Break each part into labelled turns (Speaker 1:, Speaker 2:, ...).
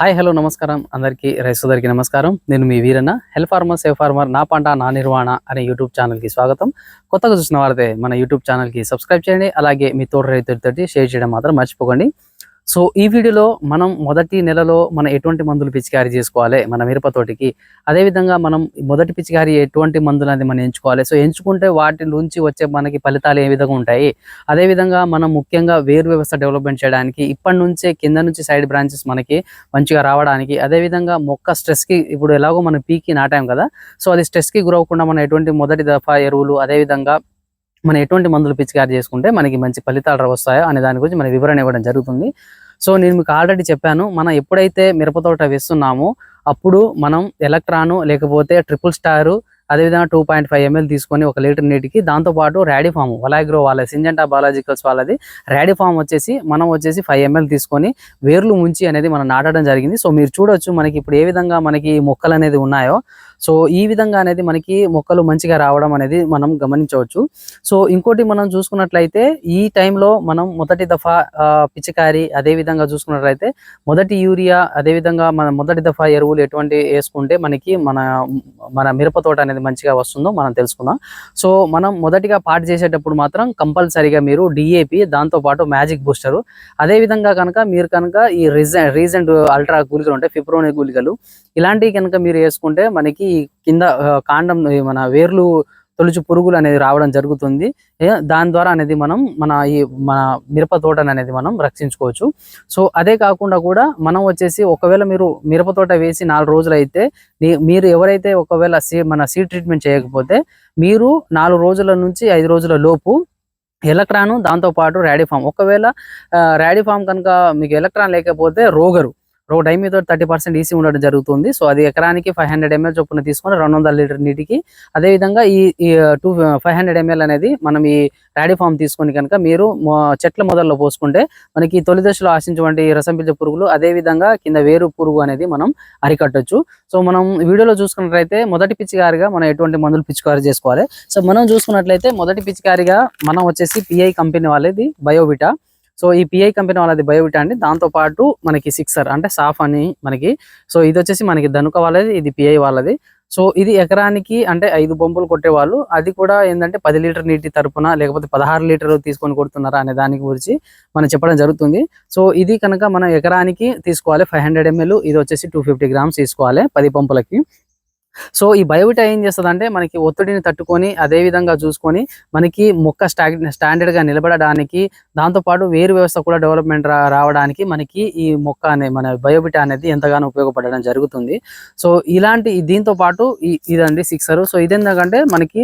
Speaker 1: Hi hello నమస్కారం. అందరికీ రైతు సోదరికి నమస్కారం. నేను మీ Veeranna health farmer safe farmer నా పంట నా నిర్వహణ అనే యూట్యూబ్ ఛానల్కి స్వాగతం. కొత్తగా చూసిన వారైతే మన యూట్యూబ్ ఛానల్కి సబ్స్క్రైబ్ చేయండి. అలాగే మీ తోట రైతులతోటి షేర్ చేయడం మాత్రం మర్చిపోకండి. సో ఈ వీడియోలో మనం మొదటి నెలలో మనం ఎటువంటి మందులు పిచికారీ చేసుకోవాలి మన మిరప తోటికి? అదేవిధంగా మనం మొదటి పిచికారీ ఎటువంటి మందులు అనేది మనం ఎంచుకోవాలి? సో ఎంచుకుంటే వాటి నుంచి వచ్చే మనకి ఫలితాలు ఏ విధంగా ఉంటాయి? అదేవిధంగా మనం ముఖ్యంగా వేరు వ్యవస్థ డెవలప్మెంట్ చేయడానికి ఇప్పటి నుంచే కింద నుంచి సైడ్ బ్రాంచెస్ మనకి మంచిగా రావడానికి అదేవిధంగా మొక్క స్ట్రెస్కి ఇప్పుడు ఎలాగో మనం పీకి నాటాం కదా? సో అది స్ట్రెస్కి గురవకుండా మనం ఎటువంటి మొదటి దఫా ఎరువులు అదేవిధంగా మనం ఎటువంటి మందులు పిచికారి చేసుకుంటే మనకి మంచి ఫలితాలు వస్తాయో అనే దాని గురించి మన వివరణ ఇవ్వడం జరుగుతుంది. సో నేను మీకు ఆల్రెడీ చెప్పాను మనం ఎప్పుడైతే మిరప తోట వేస్తున్నామో అప్పుడు మనం ఎలక్ట్రాను లేకపోతే ట్రిపుల్ స్టారు అదేవిధంగా టూ పాయింట్ ఫైవ్ ఎంఎల్ తీసుకొని ఒక లీటర్ నీటికి దాంతోపాటు ర్యాడీఫామ్ వలాగ్రో వాళ్ళ సింజంటా బయాలజికల్స్ వాళ్ళది ర్యాడీఫామ్ వచ్చేసి మనం వచ్చేసి ఫైవ్ ఎంఎల్ తీసుకొని వేర్లు ముంచి అనేది మనం నాటడం జరిగింది. సో మీరు చూడొచ్చు మనకి ఇప్పుడు ఏ విధంగా మనకి మొక్కలు అనేది ఉన్నాయో సో ఈ విధంగా అనేది మనకి మొక్కలు మంచిగా రావడం అనేది మనం గమనించవచ్చు. సో ఇంకోటి మనం చూసుకున్నట్లయితే ఈ టైంలో మనం మొదటి దఫా ఆ, పిచికారి అదే విధంగా చూసుకున్నట్లయితే మొదటి యూరియా అదే విధంగా మన మొదటి దఫా ఎరువులు ఎటువంటి వేసుకుంటే మనకి మన మన మిరప తోట అనేది మంచిగా వస్తుందో మనం తెలుసుకుందాం. సో మనం మొదటిగా పాటు చేసేటప్పుడు మాత్రం కంపల్సరీగా మీరు డిఏపి దాంతో పాటు మ్యాజిక్ బూస్టరు. అదే విధంగా కనుక మీరు కనుక ఈ రీసెంట్ రీసెంట్ అల్ట్రా గుళికలు ఉంటాయి ఫిబ్రోని గుళికలు ఇలాంటివి కనుక మీరు వేసుకుంటే మనకి ఈ కింద కాండం మన వేర్లు తొలుచు పురుగులు అనేది రావడం జరుగుతుంది. దాని ద్వారా అనేది మనం మన ఈ మన మిరప తోటను అనేది మనం రక్షించుకోవచ్చు. సో అదే కాకుండా కూడా మనం వచ్చేసి ఒకవేళ మీరు మిరప తోట వేసి నాలుగు రోజులు అయితే మీ- మీరు ఎవరైతే ఒకవేళ సీ మన సీడ్ ట్రీట్మెంట్ చేయకపోతే మీరు నాలుగు రోజుల నుంచి ఐదు రోజుల లోపు ఎలక్ట్రాను దాంతోపాటు ర్యాడిఫామ్ ఒకవేళ ఆ, ర్యాడిఫామ్ కనుక మీకు ఎలక్ట్రాన్ లేకపోతే రోగరు. ఒక టైం మీద థర్టీ పర్సెంట్ ఈసీ ఉండడం జరుగుతుంది. సో అది ఎకరానికి ఫైవ్ హండ్రెడ్ ఎంఎల్ చొప్పున తీసుకొని రెండు వందల లీటర్ నీటికి. అదేవిధంగా ఈ టూ ఫైవ్ హండ్రెడ్ ఎంఎల్ అనేది మనం ఈ ర్యాడిఫామ్ తీసుకొని కనుక మీరు చెట్ల మొదల్లో పోసుకుంటే మనకి తొలి దశలో ఆశించేటువంటి రసం పిలిచే పురుగులు అదే విధంగా కింద వేరు పురుగు అనేది మనం అరికట్టొచ్చు. సో మనం వీడియోలో చూసుకున్నట్లయితే మొదటి పిచ్చికారిగా మనం ఎటువంటి మందులు పిచికారి చేసుకోవాలి. సో మనం చూసుకున్నట్లయితే మొదటి పిచికారిగా మనం వచ్చేసి పిఐ కంపెనీ వాళ్ళది బయోవిటా సో ఈ పిఐ కంపెనీ వాళ్ళది బయోవిటా అండి. దాంతో పాటు మనకి సిక్సర్ అంటే సాఫ్ అని మనకి. సో ఇది వచ్చేసి మనకి ధనుక వాళ్ళది ఇది పిఐ వాళ్ళది. సో ఇది ఎకరానికి అంటే ఐదు బొంబులు కొట్టేవాళ్ళు. అది కూడా ఏంటంటే పది లీటర్ నీటి తరపున లేకపోతే పదహారు లీటర్లు తీసుకొని కొడుతున్నారా అనే దాని గురించి మనం చెప్పడం జరుగుతుంది. సో ఇది కనుక మనం ఎకరానికి తీసుకోవాలి. ఫైవ్ హండ్రెడ్ ఎంఎల్ ఇది వచ్చేసి టూ ఫిఫ్టీ గ్రామ్స్ తీసుకోవాలి పది పంపులకి. సో ఈ బయోవిటా ఏం చేస్తుంది అంటే మనకి ఒత్తిడిని తట్టుకొని అదే విధంగా చూసుకొని మనకి మొక్క స్టా స్టాండర్డ్గా నిలబడడానికి దాంతోపాటు వేరు వ్యవస్థ కూడా డెవలప్మెంట్ రావడానికి మనకి ఈ మొక్క అనే మన బయోవిటా అనేది ఎంతగానో ఉపయోగపడడం జరుగుతుంది. సో ఇలాంటి దీంతో పాటు ఇదండి సిక్సర్. సో ఇదేంటంటే మనకి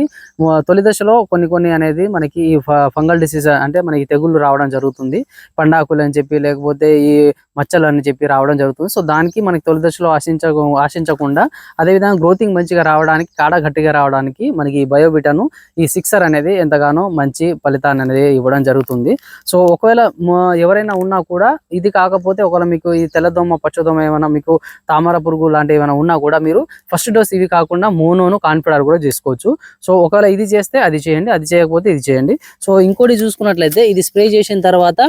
Speaker 1: తొలి దశలో కొన్ని కొన్ని అనేది మనకి ఈ ఫంగల్ డిసీజ్ అంటే మనకి తెగుళ్ళు రావడం జరుగుతుంది. పండాకులు అని చెప్పి లేకపోతే ఈ మచ్చలు అని చెప్పి రావడం జరుగుతుంది. సో దానికి మనకి తొలి దశలో ఆశించ ఆశించకుండా అదేవిధంగా గ్రోతింగ్ మంచిగా రావడానికి కాడ గట్టిగా రావడానికి మనకి ఈ బయోబిటాను ఈ సిక్సర్ అనేది ఎంతగానో మంచి ఫలితాన్ని అనేది ఇవ్వడం జరుగుతుంది. సో ఒకవేళ ఎవరైనా ఉన్నా కూడా ఇది కాకపోతే ఒకవేళ మీకు ఈ తెల్లదోమ పచ్చదోమ ఏమైనా మీకు తామర పురుగు లాంటివి ఏమైనా ఉన్నా కూడా మీరు ఫస్ట్ డోస్ ఇవి కాకుండా మోనోను కాన్ఫిడర్ కూడా చేసుకోవచ్చు. సో ఒకవేళ ఇది చేస్తే అది చేయండి అది చేయకపోతే ఇది చేయండి. సో ఇంకోటి చూసుకున్నట్లయితే ఇది స్ప్రే చేసిన తర్వాత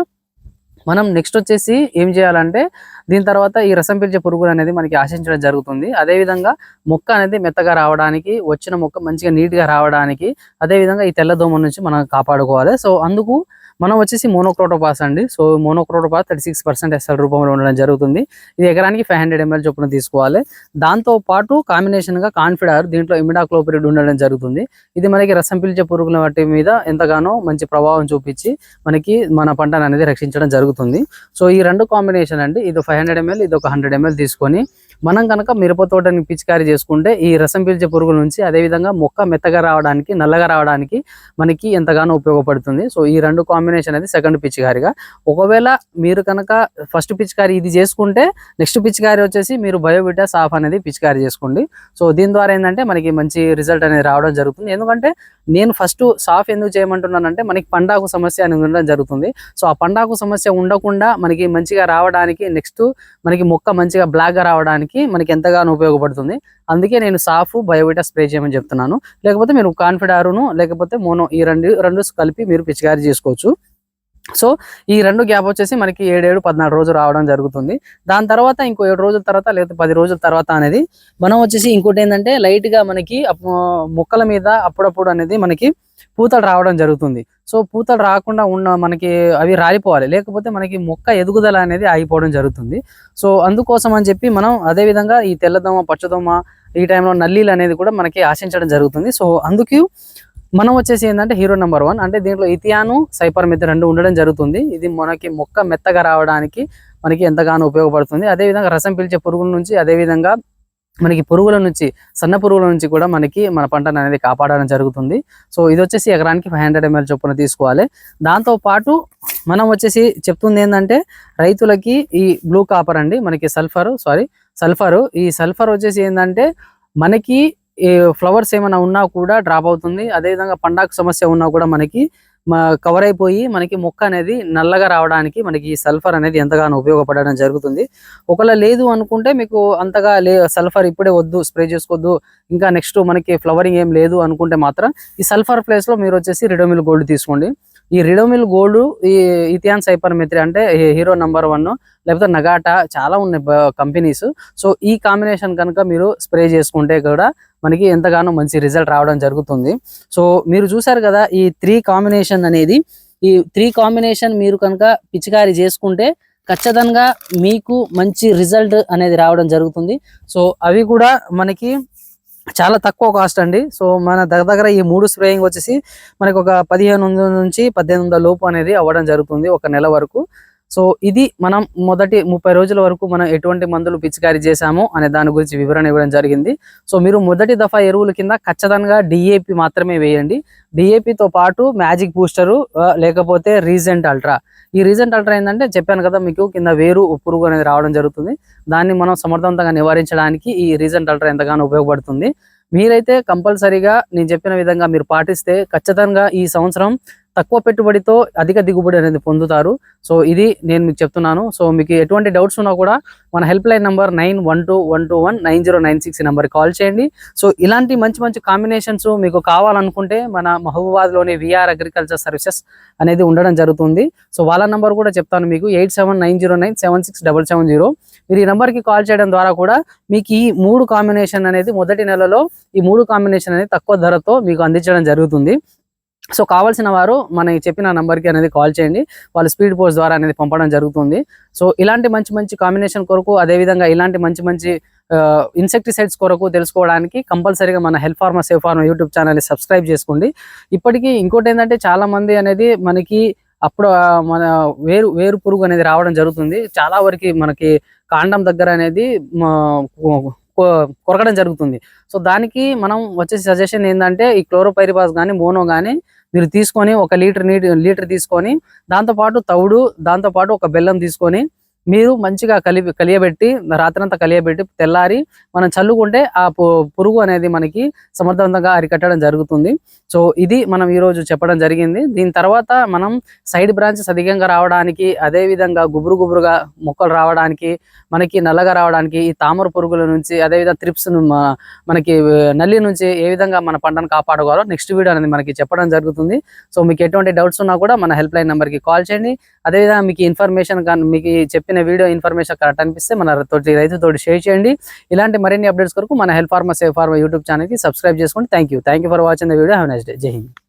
Speaker 1: మనం నెక్స్ట్ వచ్చేసి ఏం చేయాలంటే దీని తర్వాత ఈ రసం పీల్చే పురుగులు అనేది మనకి ఆశించడం జరుగుతుంది. అదే విధంగా మొక్క అనేది మెత్తగా రావడానికి వచ్చిన మొక్క మంచిగా నీట్గా రావడానికి అదే విధంగా ఈ తెల్లదోమ నుంచి మనం కాపాడుకోవాలి. సో అందుకు మనం వచ్చేసి మోనోక్రోటోపాస్ అండి. So monocrotophos thirty six percent SL రూపంలో ఉండడం జరుగుతుంది. ఇది ఎకరానికి ఫైవ్ హండ్రెడ్ ఎంఎల్ చొప్పున తీసుకోవాలి. దాంతో పాటు కాంబినేషన్గా కాన్ఫిడర్ దీంట్లో ఇమిడాక్లోపిరిడ్ ఉండడం జరుగుతుంది. ఇది మనకి రసం పిలిచే పురుగుల వాటి మీద ఎంతగానో మంచి ప్రభావం చూపించి మనకి మన పంటను అనేది రక్షించడం జరుగుతుంది. సో ఈ రెండు కాంబినేషన్ అండి. ఇది ఫైవ్ హండ్రెడ్ ఎంఎల్ ఇది ఒక హండ్రెడ్ ఎంఎల్ తీసుకొని మనం కనుక మిరప తోటని పిచికారీ చేసుకుంటే ఈ రసం పీల్చే పురుగుల నుంచి అదే విధంగా మొక్క మెత్తగా రావడానికి నల్లగా రావడానికి మనకి ఎంతగానో ఉపయోగపడుతుంది. సో ఈ రెండు కాంబినేషన్ అనేది సెకండ్ పిచికారిగా. ఒకవేళ మీరు కనుక ఫస్ట్ పిచికారి ఇది చేసుకుంటే నెక్స్ట్ పిచికారి వచ్చేసి మీరు బయోబిటా సాఫ్ అనేది పిచికారి చేసుకోండి. సో దీని ద్వారా ఏంటంటే మనకి మంచి రిజల్ట్ అనేది రావడం జరుగుతుంది. ఎందుకంటే నేను ఫస్ట్ సాఫ్ ఎందుకు చేయమంటున్నానంటే మనకి పండాకు సమస్య అనేది ఉండడం జరుగుతుంది. సో ఆ పండాకు సమస్య ఉండకుండా మనకి మంచిగా రావడానికి నెక్స్ట్ మనకి మొక్క మంచిగా బ్లాక్గా చేయడానికి మనకి ఎంతగానో ఉపయోగపడుతుంది. అందుకే నేను సాఫ్ బయోవిటా స్ప్రే చేయమని చెప్తున్నాను. లేకపోతే మీరు కాన్ఫిడారును లేకపోతే మోనో ఈ రెండు రెండు కలిపి మీరు పిచికారీ చేసుకోవచ్చు. సో ఈ రెండు గ్యాప్ వచ్చేసి మనకి ఏడేడు పద్నాలుగు రోజులు రావడం జరుగుతుంది. దాని తర్వాత ఇంకో ఏడు రోజుల తర్వాత లేకపోతే పది రోజుల తర్వాత అనేది మనం వచ్చేసి ఇంకోటి ఏంటంటే లైట్గా మనకి మొక్కల మీద అప్పుడప్పుడు అనేది మనకి పూతలు రావడం జరుగుతుంది. సో పూతలు రాకుండా ఉన్న మనకి అవి రాలిపోవాలి. లేకపోతే మనకి మొక్క ఎదుగుదల అనేది ఆగిపోవడం జరుగుతుంది. సో అందుకోసం అని చెప్పి మనం అదే విధంగా ఈ తెల్లదోమ పచ్చదోమ ఈ టైంలో నల్లీలు అనేది కూడా మనకి ఆశించడం జరుగుతుంది. సో అందుకు మనం వచ్చేసి ఏంటంటే హీరో నెంబర్ వన్ అంటే దీంట్లో ఇథియాను సైపర్ మెథడ్ రెండు ఉండడం జరుగుతుంది. ఇది మనకి మొక్క మెత్తగా రావడానికి మనకి ఎంతగానో ఉపయోగపడుతుంది. అదే విధంగా రసం పీల్చే పురుగుల నుంచి అదే విధంగా మనకి పురుగుల నుంచి సన్న పురుగుల నుంచి కూడా మనకి మన పంటను అనేది కాపాడడం జరుగుతుంది. సో ఇది వచ్చేసి ఎకరానికి ఫైవ్ హండ్రెడ్ ఎంఎల్ చొప్పున తీసుకోవాలి. దాంతో పాటు మనం వచ్చేసి చెప్తుంది ఏంటంటే రైతులకి ఈ బ్లూ కాపర్ అండి మనకి సల్ఫర్ సారీ సల్ఫర్. ఈ సల్ఫర్ వచ్చేసి ఏంటంటే మనకి ఫ్లవర్స్ ఏమైనా ఉన్నా కూడా డ్రాప్ అవుతుంది. అదేవిధంగా పండాకు సమస్య ఉన్నా కూడా మనకి కవర్ అయిపోయి మనకి మొక్క అనేది నల్లగా రావడానికి మనకి ఈ సల్ఫర్ అనేది ఎంతగానో ఉపయోగపడడం జరుగుతుంది. ఒకవేళ లేదు అనుకుంటే మీకు అంతగా లే సల్ఫర్ ఇప్పుడే వద్దు స్ప్రే చేసుకోవద్దు ఇంకా నెక్స్ట్ మనకి ఫ్లవరింగ్ ఏం లేదు అనుకుంటే మాత్రం ఈ సల్ఫర్ ప్లేస్లో మీరు వచ్చేసి రిడోమిల్ గోల్డ్ తీసుకోండి. ఈ రిడోమిల్ గోల్డ్ ఈ ఇథియాన్ సైపర్ మిత్రి అంటే హీరో నంబర్ వన్ లేకపోతే నగాటా చాలా ఉన్నాయి కంపెనీస్ సో ఈ కాంబినేషన్ కనుక మీరు స్ప్రే చేసుకుంటే కూడా మనకి ఎంతగానో మంచి రిజల్ట్ రావడం జరుగుతుంది. సో మీరు చూసారు కదా ఈ త్రీ కాంబినేషన్ అనేది ఈ త్రీ కాంబినేషన్ మీరు కనుక పిచికారీ చేసుకుంటే ఖచ్చితంగా మీకు మంచి రిజల్ట్ అనేది రావడం జరుగుతుంది. సో అవి కూడా మనకి చాలా తక్కువ కాస్ట్ అండి. సో మన దగ్గర దగ్గర ఈ మూడు స్ప్రేయింగ్ వచ్చేసి మనకు ఒక పదిహేను వందల నుంచి పద్దెనిమిది వందల లోపు అనేది అవ్వడం జరుగుతుంది ఒక నెల వరకు. సో ఇది మనం మొదటి ముప్పై రోజుల వరకు మనం ఎటువంటి మందులు పిచికారీ చేశాము అనే దాని గురించి వివరణ ఇవ్వడం జరిగింది. సో మీరు మొదటి దఫా ఎరువుల కింద ఖచ్చితంగా డిఏపి మాత్రమే వేయండి. డిఏపితో పాటు మ్యాజిక్ బూస్టరు లేకపోతే రీజెంట్ అల్ట్రా. ఈ రీజెంట్ అల్ట్రా ఏంటంటే చెప్పాను కదా మీకు కింద వేరు పురుగు అనేది రావడం జరుగుతుంది. దాన్ని మనం సమర్థవంతంగా నివారించడానికి ఈ రీజెంట్ అల్ట్రా ఎంతగానో ఉపయోగపడుతుంది. మీరైతే కంపల్సరీగా నేను చెప్పిన విధంగా మీరు పాటిస్తే ఖచ్చితంగా ఈ సంవత్సరం తక్కువ పెట్టుబడితో అధిక దిగుబడి అనేది పొందుతారు. సో ఇది నేను మీకు చెప్తున్నాను. సో మీకు ఎటువంటి డౌట్స్ ఉన్నా కూడా మన help line number nine one two one two one nine zero nine six number call చేయండి. సో ఇలాంటి మంచి మంచి కాంబినేషన్స్ మీకు కావాలనుకుంటే మన మహబూబాద్లోని విఆర్ అగ్రికల్చర్ సర్వీసెస్ అనేది ఉండడం జరుగుతుంది. సో వాళ్ళ నెంబర్ కూడా చెప్తాను మీకు. Eight seven nine zero nine seven six double seven zero. మీరు ఈ నెంబర్కి కాల్ చేయడం ద్వారా కూడా మీకు ఈ మూడు కాంబినేషన్ అనేది మొదటి నెలలో ఈ మూడు కాంబినేషన్ అనేది తక్కువ ధరతో మీకు అందించడం జరుగుతుంది. సో కావాల్సిన వారు మన చెప్పిన నంబర్కి అనేది కాల్ చేయండి. వాళ్ళు స్పీడ్ పోస్ట్ ద్వారా అనేది పంపడం జరుగుతుంది. సో ఇలాంటి మంచి మంచి కాంబినేషన్ కొరకు అదేవిధంగా ఇలాంటి మంచి మంచి ఇన్సెక్టిసైడ్స్ కొరకు తెలుసుకోవడానికి కంపల్సరీగా మన health farmer safe farmer YouTube ఛానల్ని సబ్స్క్రైబ్ చేసుకోండి. ఇప్పటికీ ఇంకోటి ఏంటంటే చాలా మంది అనేది మనకి అప్పుడు మన వేరు వేరు పురుగు అనేది రావడం జరుగుతుంది. చాలా వరకు మనకి కాండం దగ్గర అనేది కొరకడం జరుగుతుంది. సో దానికి మనం వచ్చే సజెషన్ ఏంటంటే ఈ క్లోరోపైరిబాస్ కానీ మోనో కానీ మీరు తీసుకొని ఒక లీటర్ నీటి లీటర్ తీసుకొని దాంతోపాటు తవుడు దాంతోపాటు ఒక బెల్లం తీసుకొని మీరు మంచిగా కలిపి కలియబెట్టి రాత్రంతా కలియబెట్టి తెల్లారి మనం చల్లుకుంటే ఆ పు- పురుగు అనేది మనకి సమర్థవంతంగా అరికట్టడం జరుగుతుంది. సో ఇది మనం ఈరోజు చెప్పడం జరిగింది. దీని తర్వాత మనం సైడ్ బ్రాంచెస్ అధికంగా రావడానికి అదే విధంగా గుబురు గుబురుగా మొక్కలు రావడానికి మనకి నల్లగా రావడానికి ఈ తామర పురుగుల నుంచి అదేవిధంగా త్రిప్స్ మనకి నల్లి నుంచి ఏ విధంగా మన పంటను కాపాడుకోవాలో నెక్స్ట్ వీడియో అనేది మనకి చెప్పడం జరుగుతుంది. సో మీకు ఎటువంటి డౌట్స్ ఉన్నా కూడా మన హెల్ప్ లైన్ నెంబర్కి కాల్ చేయండి. అదేవిధంగా మీకు ఇన్ఫర్మేషన్ కానీ మీకు చెప్పి చెప్పిన వీడియో ఇన్ఫర్మేషన్ కరెక్ట్ అనిపిస్తే మన తోటి రైతుతోటి షేర్ చేయండి. ఇలాంటి మరిన్ని అప్డేట్స్ కొరకు మన help farmer safe farmer YouTube ఛానల్కి సబ్స్క్రైబ్ చేసుకోండి. Thank you thank you for watching the video have next day Jai Hind